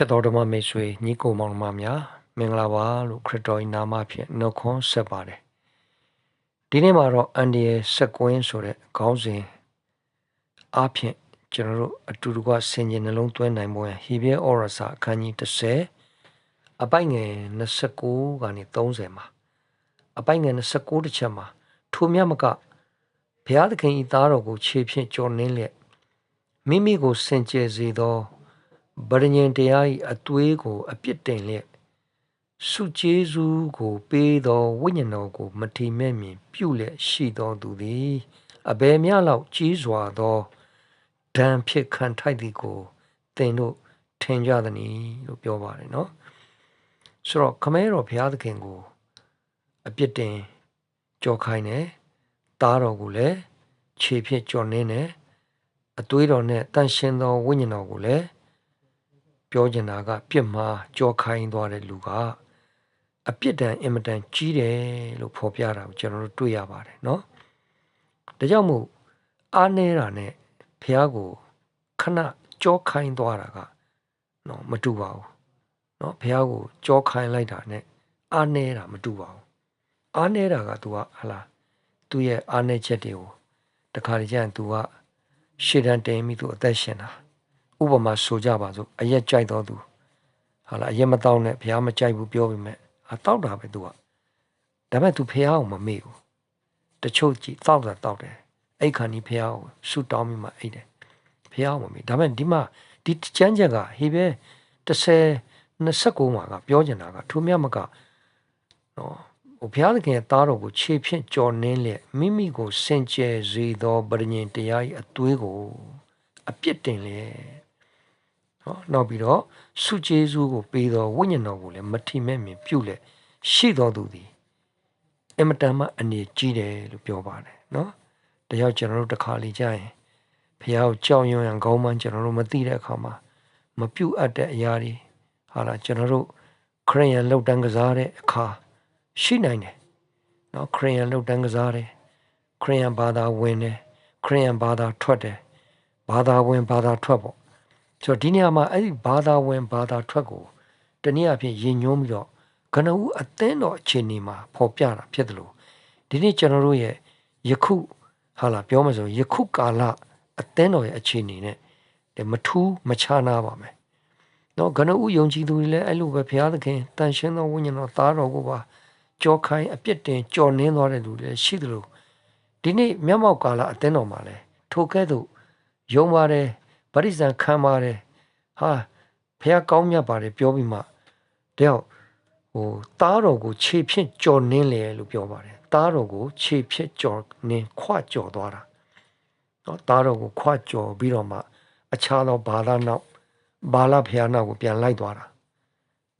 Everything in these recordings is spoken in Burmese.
ချက်တော်ဓမ္မမိတ်ဆွေညီကိုမောင်နှမများမင်္ဂလာပါလို့ခရစ်တော်၏နာမဖြင့်နှုတ်ခွန်းဆက်ပါတယ်ဒီနေ့မှာတော့အန်ဒီရဲ့ဆက်ကွင်းဆိုတဲ့ခေါင်းစဉ်အားဖြင့်ကျွန်တော်တို့အတူတကွဆင်ခြင်နှလုံးသွင်းနိုင်ဖို့ဟေဘရဲဩရစာအခန်းကြီး30အပိုက်ငယ်29ကနေ30မှာအပိုက်ငယ်29တစ်ချက်မှာထိုမြတ်မကဘုရားသခင်၏သားတော်ကိုခြေဖြင့်ကြော်နှင်းလျက်မိမိကိုစင်ကြယ်စေသော ဗရညင်တရား၏အသွေးကို အပြစ်တင်လျက်စုကျေးဇူးကိုပေးသောဝိညာဉ်တော်ကို မထီမဲ့မြင်ပြုလျက်ရှိသောသူသည်အဘယ်မျှလောက်ကြီးစွာသောဒဏ်ဖြစ်ခံထိုက်သည်ကိုသင်တို့ထင်ကြသည်။လို့ပြောပါတယ်နော်ဆိုတော့ခမဲတော်ဘုရားသခင်ကို အပြစ်တင်ကြော်ခိုင်းတယ်တားတော်ကိုလည်းခြေဖြင့်ကြော်နှင်းတယ်အသွေးတော်နဲ့တန်ရှင်းသောဝိညာဉ်တော်ကိုလည်း ပြောချင်တာကပြစ်မှားကြောခိုင်းသွားတဲ့လူကအပြစ်ဒဏ်အင်မတန်ကြီးတယ်လို့ဖော်ပြတာကိုကျွန်တော်တို့တွေ့ရပါတယ်เนาะဒါကြောင့်မို့အားနေတာနဲ့ဖះကိုခဏကြောခိုင်းသွားတာကเนาะမတူပါဘူးเนาะဖះကိုကြောခိုင်းလိုက်တာနဲ့အားနေတာမတူပါဘူးအားနေတာက तू ကဟလာသူ့ရဲ့အားနေချက်တွေကိုတခါတည်းကျရင် तू ကရှေ့တန်းတင်ပြီး तू အသက်ရှင်တာ ဥပမာဆိုကြပါစို့အရက်ကြိုက်တော်သူဟာလားအရက်မတောင်းနဲ့ဘုရားမကြိုက်ဘူးပြောပေမဲ့အတောက်တာပဲသူကဒါပေမဲ့သူဘုရားကိုမမေ့ဘူးတချို့ကြည့်တောက်တာတောက်တယ်အဲ့ခါนี้ဘုရားကိုဆူတောင်းပြီးမှအိတ်တယ်ဘုရားကိုမမေ့ဒါပေမဲ့ဒီမှာဒီကျမ်းချက်ကဟေဘဲ30 29မှာကပြောချင်တာကထိုမြတ်မကနော်ဟိုဘုရားသခင်ရဲ့သားတော်ကိုခြေဖြင့်ကြော်နှင်းလျက်မိမိကိုစင်ကြယ်စေသောပရိညင်တရား၏အသွေးကိုအပြစ်တင်လျက် နော်နောက်ပြီးတော့စုကျေးဇူးကိုပေးတော်ဝိညာဉ်တော်ကိုလည်းမထီမဲ့မြင်ပြုလက်ရှိတော်သူသည်အမတန်မှအနေကြီးတယ်လို့ပြောပါတယ်နော်တယောက်ကျွန်တော်တို့တစ်ခါလေကြာရင်ဖះကိုကြောက်ရွံ့ရန်ခေါင်းမှကျွန်တော်တို့မသိတဲ့အခါမှာမပြုတ်အပ်တဲ့အရာတွေဟာလားကျွန်တော်တို့ခရိယန်လောက်တန်းကစားတဲ့အခါရှိနိုင်တယ်နော်ခရိယန်လောက်တန်းကစားတယ်ခရိယန်ဘာသာဝင်တယ်ခရိယန်ဘာသာထွက်တယ်ဘာသာဝင်ဘာသာထွက်ပေါ့ ဆိုတော့ဒီနေရာမှာအဲ့ဒီဘာသာဝင်ဘာသာထွက်ကိုတနည်းအားဖြင့်ယဉ်ညွှန်းပြီးတော့ကနဦးအသင်းတော်အခြေအနေမှာဖော်ပြတာဖြစ်တယ်လို့ဒီနေ့ကျွန်တော်တို့ရဲ့ယခုဟာလာပြောမှဆိုယခုကာလအသင်းတော်ရဲ့အခြေအနေနဲ့မထူးမခြားနာပါမယ်။နော်ကနဦးယုံကြည်သူတွေလည်းအဲ့လိုပဲဘုရားသခင်တန်ရှင်းသောဝိညာဉ်တော်သားတော်ကိုပါကြောခိုင်းအပြစ်တင်ကြော်နှင်းသွားတဲ့လူတွေရှိတယ်လို့ဒီနေ့မျက်မှောက်ကာလအသင်းတော်မှာလည်းထိုကဲ့သို့ယုံပါတယ် ဗရိဇံခံပါတယ်ဟာဖះကောင်းမြတ်ပါတယ်ပြောပြီးမှတယောက်ဟိုတားတော်ကိုခြေဖြင့်ကြော်နင်းလေလို့ပြောပါတယ်တားတော်ကိုခြေဖြင့်ကြော်နင်းခွကြော်သွားတာနော်တားတော်ကိုခွကြော်ပြီးတော့မှ အခြားသောဘာသာနောက်ဘာလဖះနောက်ကိုပြန်လိုက်သွားတာ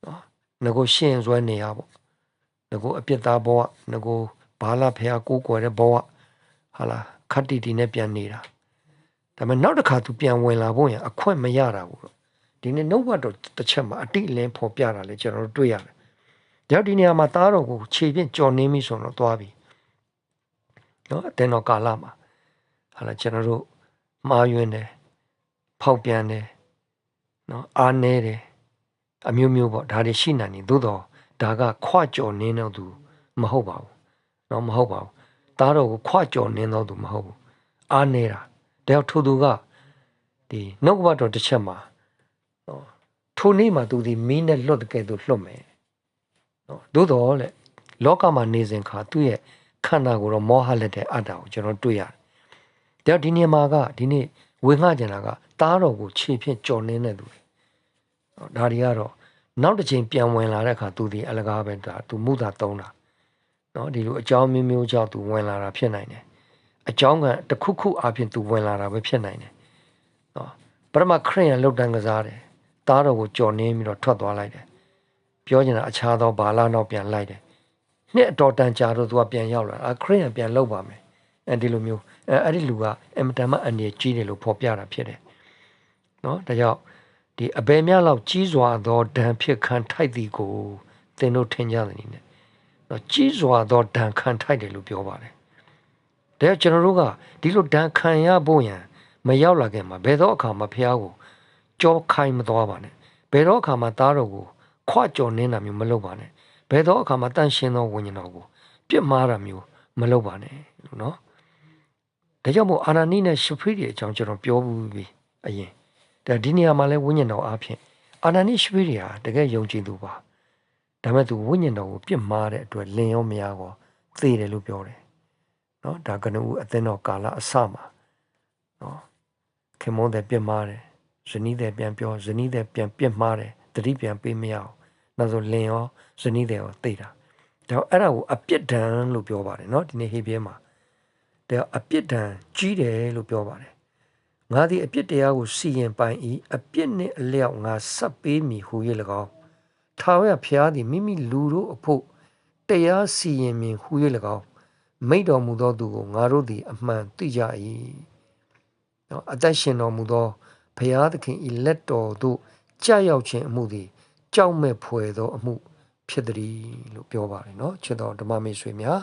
နော်ငကိုရှင်းဆွဲနေရပေါ့ငကိုအပြစ်သားဘဝငကိုဘာလဖះကိုးကွယ်တဲ့ဘဝဟာလားခတ္တိတီနဲ့ပြန်နေတာ ဒါပေမဲ့နောက်တစ်ခါသူပြန်ဝင်လာဖို့ရင်အခွင့်မရတာဘူးဒီနေ့နှုတ်ဘတ်တော်တစ်ချက်မှာအတိအလင်းဖော်ပြတာလေကျွန်တော်တို့တွေ့ရတယ်။ဒါဒီနေရာမှာသားတော်ကိုခြေဖြင့်ကြော်နေပြီဆိုတော့သွားပြီ။နော်အတင်းတော်ကာလမှာဟာလာကျွန်တော်တို့မှားယွင်းတယ်ဖောက်ပြန်တယ်နော်အားနေတယ်အမျိုးမျိုးပေါ့ဒါတွေရှိနိုင်နေသို့တော့ဒါကခွကြော်နေတော့သူမဟုတ်ပါဘူး။နော်မဟုတ်ပါဘူး။သားတော်ကိုခွကြော်နေတော့သူမဟုတ်ဘူး။အားနေတာ ဒါကြောင့်ထိုသူကဒီနှုတ်ဘတ်တော်တစ်ချက်မှာနော်ထိုနေ့မှာသူဒီမီးနဲ့လွတ်တဲ့ကဲ့သို့လွတ်မယ်နော်သို့တော်လေလောကမှာနေစဉ်ခါသူ့ရဲ့ခန္ဓာကိုယ်တော့မောဟလက်တဲ့အတ္တကိုကျွန်တော်တွေ့ရတယ်။ဒါဒီနေ့မှာကဒီနေ့ဝေငှကြတာကတားတော်ကိုခြေဖြင့်ကြော်နေတဲ့သူတွေ။ဒါတွေကတော့နောက်တစ်ချိန်ပြန်ဝင်လာတဲ့အခါသူဒီအလကားပဲဒါသူမှုသာတုံးတာ။နော်ဒီလိုအကြောင်းမျိုးမျိုးကြောင့်သူဝင်လာတာဖြစ်နိုင်တယ် အကြောင်းကတခုခုအပြင်သူဝင်လာတာပဲဖြစ်နိုင်တယ်နော်ပရမခရိယန်လုတ်တန်းကစားတယ်တားတော်ကိုကြော်နင်းပြီးတော့ထွက်သွားလိုက်တယ်ပြောချင်တာအခြားသောဘာလာနောက်ပြန်လိုက်တယ်နှစ်အတော်တန်ကြာတော့သူကပြန်ရောက်လာအခရိယန်ပြန်လောက်ပါမယ်အဲဒီလိုမျိုးအဲအဲ့ဒီလူကအင်မတန်မှအနေကြီးတယ်လို့ဖော်ပြတာဖြစ်တယ်နော်ဒါကြောင့်ဒီအဘယ်များလောက်ကြီးစွာသောဒဏ်ဖြစ်ခံထိုက်သည်ကိုသင်တို့ထင်ကြသည်နည်းနော်ကြီးစွာသောဒဏ်ခံထိုက်တယ်လို့ပြောပါတယ် ဒါကျွန်တော်တို့ကဒီလိုဒဏ်ခံရဖို့ရန်မရောက်လာခင်မှာဘယ်တော့အခါမှဖះကိုကြောခိုင်းမသွားပါနဲ့ဘယ်တော့အခါမှသားတော်ကိုခွကြော်နေတာမျိုးမလုပ်ပါနဲ့ဘယ်တော့အခါမှတန့်ရှင်းသောဝိညာဉ်တော်ကိုပြစ်မှားတာမျိုးမလုပ်ပါနဲ့လို့နော်ဒါကြောင့်မို့အာနာနိနဲ့ရှဖရိရဲ့အကြောင်းကျွန်တော်ပြောဘူးပြီအရင်ဒါဒီနေရာမှာလဲဝိညာဉ်တော်အားဖြင့်အာနာနိရှဖရိဟာတကယ်ယုံကြည်သူပါဒါမဲ့သူဝိညာဉ်တော်ကိုပြစ်မှားတဲ့အတွက်လင်ရောမယားကောသေတယ်လို့ပြောတယ် နော်ဒါကနဦးအသင်းတော်ကာလအစမှာနော်ခင်မုန်းတဲ့ပြစ်မှားတယ်ဇနီးတဲ့ပြန်ပြောဇနီးတဲ့ပြန်ပြစ်မှားတယ်တတိပြန်ပေးမရအောင်နောက်ဆိုလင်ရောဇနီးတဲ့ရောသေတာဒါအဲ့ဒါကိုအပြစ်ဒဏ်လို့ပြောပါတယ်နော်ဒီနေ့ဟေပြဲမှာဒါအပြစ်ဒဏ်ကြီးတယ်လို့ပြောပါတယ်ငါသည်အပြစ်တရားကိုစီရင်ပိုင်၏အပြစ်နှင့်အလျောက်ငါဆက်ပေးမည်ဟူ၍၎င်းထာဝရဘုရားသည်မိမိလူတို့အဖို့တရားစီရင်မည်ဟူ၍၎င်း မိတ်တော်မူသောသူကိုငါတို့သည်အမှန်သိကြ၏နော်အသက်ရှင်တော်မူသောဘုရားသခင်၏လက်တော်သို့ကြာရောက်ခြင်းအမှုသည်ကြောက်မဲ့ဖွယ်သောအမှု ဖြစ်သည်လို့ပြောပါတယ်နော်ချစ်တော်ဓမ္မမိတ်ဆွေများ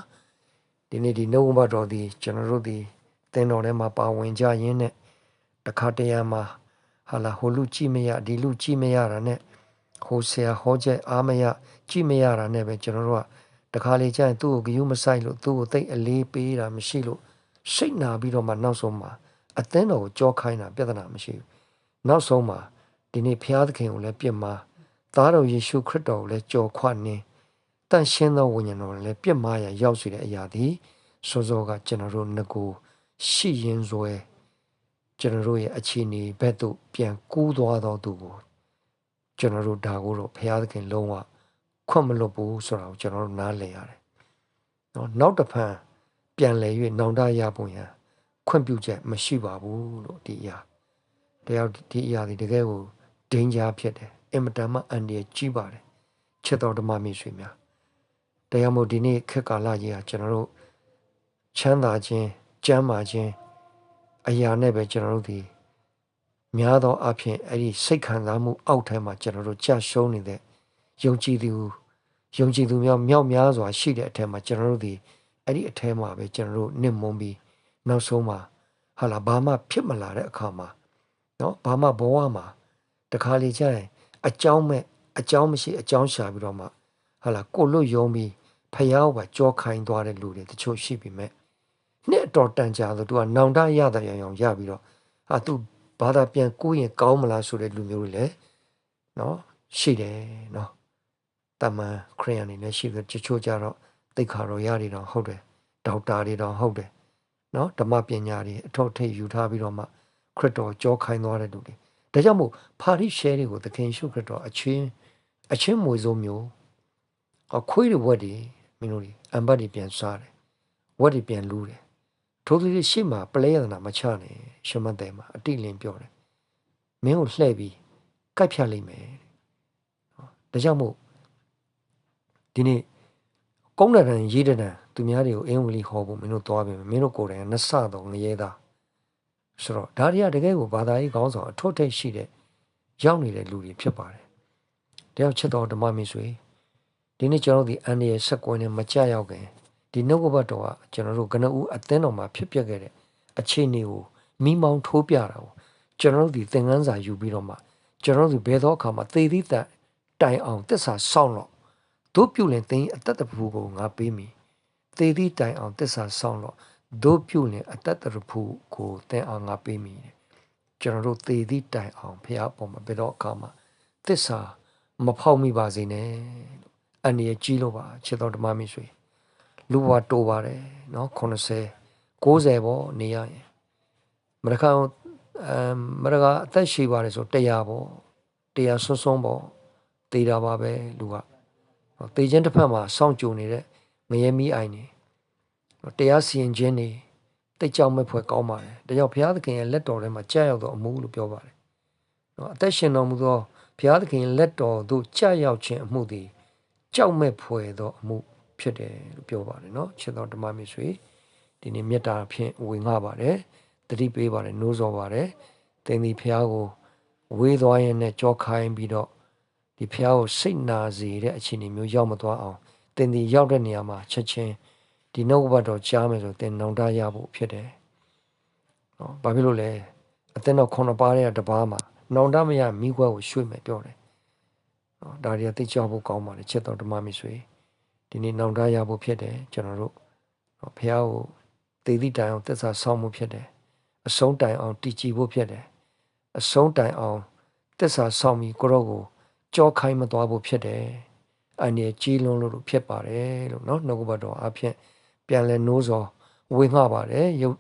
ဒီနေ့ဒီနှုတ်ဘတော်သည်ကျွန်တော်တို့သည်သင်တော်ထဲမှာပါဝင်ကြရင်းနဲ့တခါတရံမှာဟာလာဟိုလူကြည့်မရဒီလူကြည့်မရတာနဲ့ဟိုဆရာဟောချက်အားမရကြည့်မရတာနဲ့ပဲကျွန်တော်တို့က တခါလေကျရင်သူ့ကိုဂယုမဆိုင်လို့သူ့ကိုတိတ်အလေးပေးတာမရှိလို့စိတ်နာပြီးတော့မှနောက်ဆုံးမှာအသင်းတော်ကိုကြောခိုင်းတာပြဿနာမရှိဘူးနောက်ဆုံးမှာဒီနေ့ဘုရားသခင်ကိုလည်းပြစ်မှာသားတော်ယေရှုခရစ်တော်ကိုလည်းကြော်ခွနှင်းတန်ရှင်းသောဝိညာဉ်တော်ကိုလည်းပြစ်မှားရရောက်စေတဲ့အရာသည်စောစောကကျွန်တော်တို့ငကိုရှိရင်စွဲကျွန်တော်တို့ရဲ့အခြေအနေဘက်သို့ပြန်ကူးသွားသောသူကိုကျွန်တော်တို့ဒါကိုတော့ဘုရားသခင်လုံးဝ ခွင့်မလွတ်ဘူးဆိုတာကိုကျွန်တော်တို့နားလည်ရတယ်။နော်နောက်တစ်ဖန်ပြန်လည်၍နောင်တရပုံရန်ခွင့်ပြုချက်မရှိပါဘူးလို့ဒီအရာတရားဒီအရာဒီတကယ်ကိုဒိန်ဂျာဖြစ်တယ်အင်မတန်မှအန္တရာယ်ကြီးပါတယ်ချက်တော်ဓမ္မမိတ်ဆွေများတရားမို့ဒီနေ့ခက်ကာလကြီးဟာကျွန်တော်တို့ချမ်းသာခြင်းကျမ်းမာခြင်းအရာနဲ့ပဲကျွန်တော်တို့ဒီများသောအားဖြင့်အဲ့ဒီစိတ်ခံစားမှုအောက်ထဲမှာကျွန်တော်တို့ကြာရှုံးနေတဲ့ ယုံကြည်သူယုံကြည်သူများမြောက်များစွာရှိတဲ့အထက်မှာကျွန်တော်တို့ဒီအဲ့ဒီအထဲမှာပဲကျွန်တော်တို့နစ်မွန်းပြီးနောက်ဆုံးမှာဟာလာဘာမှဖြစ်မလာတဲ့အခါမှာเนาะဘာမှဘဝမှာတခါလေကျရင်အကြောင်းမဲ့အကြောင်းမရှိအကြောင်းရှာပြီးတော့မှဟာလာကိုလွတ်ယုံပြီးဖယားကကြောခိုင်းသွားတဲ့လူတွေတချို့ရှိပြီမဲ့နှစ်အတော်တန်ကြာဆိုသူကနောင်တရတဲ့ရောင်ရောင်ရပြီးတော့ဟာသူဘာသာပြန်ကိုရင်ကောင်းမလားဆိုတဲ့လူမျိုးတွေလည်းเนาะရှိတယ်เนาะ တမန်ခရိယန်တွေလည်းရှိတယ်တချို့ကြတော့သိခါတော်ရတွေတော့ဟုတ်တယ်ဒေါက်တာတွေတော့ဟုတ်တယ်နော်ဓမ္မပညာတွေအထောက်ထိပ်ယူထားပြီးတော့မှခရစ်တော်ကြောခိုင်းသွားတဲ့လူတွေဒါကြောင့်မို့ပါရိရှဲတွေကိုသခင်ရှုခရစ်တော်အချင်းအချင်းမွေစုံမျိုးအခွေးတွေဝက်တွေမင်းတို့တွေအံပတ်တွေပြန်စားတယ်ဝက်တွေပြန်လူးတယ်ထိုးသူတွေရှေ့မှာပလဲရတနာမချနဲ့ရှမတ်တယ်မှာအတိလင်းပြောတယ်မင်းကိုလှည့်ပြီးကိုက်ဖြတ်လိုက်မယ်ဒါကြောင့်မို့ ဒီနေ့ကုန်းတန်ရေးတန်သူများတွေကိုအင်းဝလီဟောဖို့မင်းတို့သွားပြီမင်းတို့ကိုယ်တိုင်နှဆတော့ငရဲသားဆိုတော့ဒါတွေကတကယ်ကိုဘာသာရေးခေါင်းဆောင်အထွတ်ထိပ်ရှိတဲ့ရောက်နေတဲ့လူတွေဖြစ်ပါတယ်တယောက်ချက်တော်ဓမ္မမင်းဆွေဒီနေ့ကျွန်တော်ဒီအန်ဒီရဲ့ဆက်ကွင်းနဲ့မကြရောက်ခင်ဒီနှုတ်ကပတ်တော်ကကျွန်တော်တို့ကနဦးအသင်းတော်မှာဖြစ်ပျက်ခဲ့တဲ့အခြေအနေကိုမိမောင်းထိုးပြတာကိုကျွန်တော်တို့ဒီသင်ခန်းစာယူပြီးတော့မှကျွန်တော်တို့ဘယ်သောအခါမှာသေသည့်တိုင်အောင်တစ္ဆာဆောင်းတော့ တို့ပြုလင်သင်အသက်တပူကိုငါပေးမိသေသည့်တိုင်အောင်တစ္ဆာဆောင်းတော့တို့ပြုလင်အသက်တပူကိုသင်အောင်ငါပေးမိတယ်ကျွန်တော်တို့သေသည့်တိုင်အောင်ဖះအပေါ်မှာဘယ်တော့အခါမှာတစ္ဆာမဖောက်မိပါစေနဲ့အန္တရာယ်ကြီးလို့ပါချစ်တော်ဓမ္မမိတ်ဆွေလူဘဝတိုးပါတယ်နော်80 90ပေါ့နေရရင်မရကောင်အမ်မရကအသက်ရှိပါတယ်ဆို100ပေါ့100ဆွန်းဆွန်းပေါ့တေးတာပါပဲလူက တေးချင်းတစ်ဖက်မှာစောင့်ကြုံနေတဲ့ငရဲမီးအိုင်နေတရားစီရင်ခြင်းနေတိတ်ကြောက်မဲ့ဖွယ်ကောင်းပါတယ်ဒါကြောင့်ဘုရားသခင်ရဲ့လက်တော်ထဲမှာကြာရောက်သောအမှုလို့ပြောပါတယ်နော်အသက်ရှင်တော်မူသောဘုရားသခင်လက်တော်သို့ကြာရောက်ခြင်းအမှုသည်ကြောက်မဲ့ဖွယ်သောအမှုဖြစ်တယ်လို့ပြောပါတယ်နော်ချစ်တော်ဓမ္မမိတ်ဆွေဒီနေ့မေတ္တာဖြင့်ဝေငှပါတယ်တတိပေးပါတယ်နိုးစောပါတယ်သင်ဒီဖះကိုဝေးသွားရင်နဲ့ကြောခိုင်းပြီးတော့ ဒီဖះကိုစိတ်နာစေတဲ့အခြေအနေမျိုးရောက်မသွားအောင်သင်ဒီရောက်တဲ့နေရာမှာချက်ချင်းဒီနှုတ်ဘတ်တော်ကြားမယ်ဆိုသင်နောင်တရဖို့ဖြစ်တယ်နော်ဘာဖြစ်လို့လဲအသင်းတော်ခုနှစ်ပါးရဲ့တပါးမှာနောင်တမရမိခွဲကိုရွှေ့မယ်ပြောတယ်နော်ဒါတွေကသိကြဖို့ကောင်းပါတယ်ချက်တော်ဓမ္မမိတ်ဆွေဒီနေ့နောင်တရဖို့ဖြစ်တယ်ကျွန်တော်တို့နော်ဖះကိုသေသည့်တိုင်အောင်သက်သာဆောင်းမှုဖြစ်တယ်အဆုံးတိုင်အောင်တည်ကြည်ဖို့ဖြစ်တယ်အဆုံးတိုင်အောင်သက်သာဆောင်းပြီးကိုရောကို ကြောခိုင်းမသွားဖို့ဖြစ်တယ်အန်ဒီကြီးလွန်းလို့ဖြစ်ပါတယ်လို့နော်နှုတ်ကပတ်တော်အဖြစ်ပြန်လဲနိုးစောဝေငှပါတယ်ရုပ်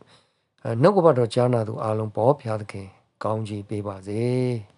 နှုတ်ကပတ်တော်ကြားနာသူအားလုံးပေါ်ဖျားသခင်ကောင်းကြီးပေးပါစေ။